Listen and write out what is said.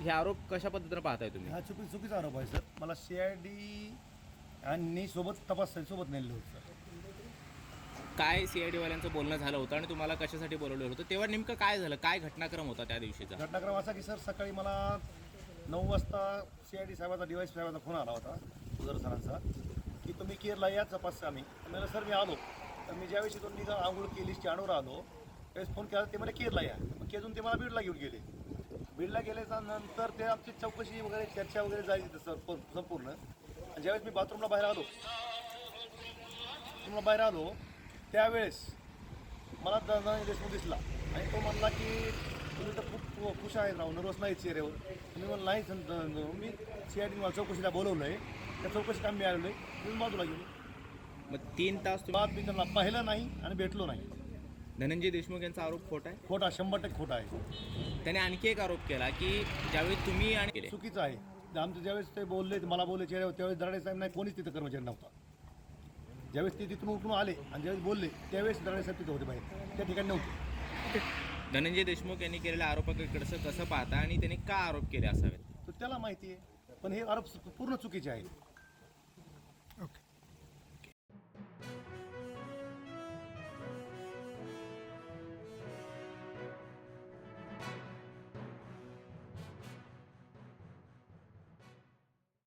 हे आरोप कशा पद्धतीनं पाहताय तुम्ही? हा चुकी चुकीचा आरोप आहे सर. मला सी आय डी आणि सोबत तपास सोबत नेलेलं होतं सर. काय सीआयडी वाल्यांचं बोलणं झालं होतं आणि तुम्हाला कशासाठी बोलवलं होतं? तेव्हा नेमकं काय झालं? काय घटनाक्रम होता त्या दिवशीचा? घटनाक्रम असा की सर सकाळी मला नऊ वाजता सी आय डी साहेबाचा डी वाय साहेबाचा फोन आला होता उदर सरांचा की तुम्ही केरला या तपास आम्ही. तर म्हणलं सर मी आलो. तर मी ज्यावेळेस इथून निघा आंघोळ केली स्टँडवर आलो त्यावेळेस फोन केला ते मला केरला या. मग केजून ते मला बीडला घेऊन गेले. बीडला गेल्याच्यानंतर ते आमची चौकशी वगैरे चर्चा वगैरे झाली तिथं सर संपूर्ण. आणि ज्यावेळेस मी बाथरूमला बाहेर आलो बाथरूमला बाहेर आलो त्यावेळेस मला धनंजय देशमुख दिसला. आणि तो म्हणला की तुम्ही तर खूप खुश आहेत राव नर्वस नाही चेहऱ्यावर. तुम्ही म्हणलं नाही मी सी आय डी मला चौकशीला बोलवलं आहे त्या चौकशी काम मिळालेलं आहे. तुम्ही बाजूला गेलो. मग तीन तास बात मी त्यांना पाहिलं नाही आणि भेटलो नाही. धनंजय देशमुख यांचा आरोप खोटा आहे? खोटा शंभर टक्के खोटा आहे. त्याने आणखी एक आरोप केला की ज्यावेळी तुम्ही आणि केले. चुकीचं आहे. आमचं ज्यावेळेस ते बोलले मला बोलले चेहऱ्यावर त्यावेळेस दराडे साहेब नाही कोणीच तिथं कर्मचारी नव्हता. ज्यावेळेस ते तिथून उठून आले आणि ज्यावेळेस बोलले त्यावेळेस दराडे साहेब तिथं होते बाहेर. त्या ठिकाणी नव्हते. धनंजय देशमुख यांनी केलेल्या आरोपाकडचं कसं पाहता आणि त्यांनी का आरोप केले असावेत? तर त्याला माहिती आहे पण हे आरोप पूर्ण चुकीचे आहेत.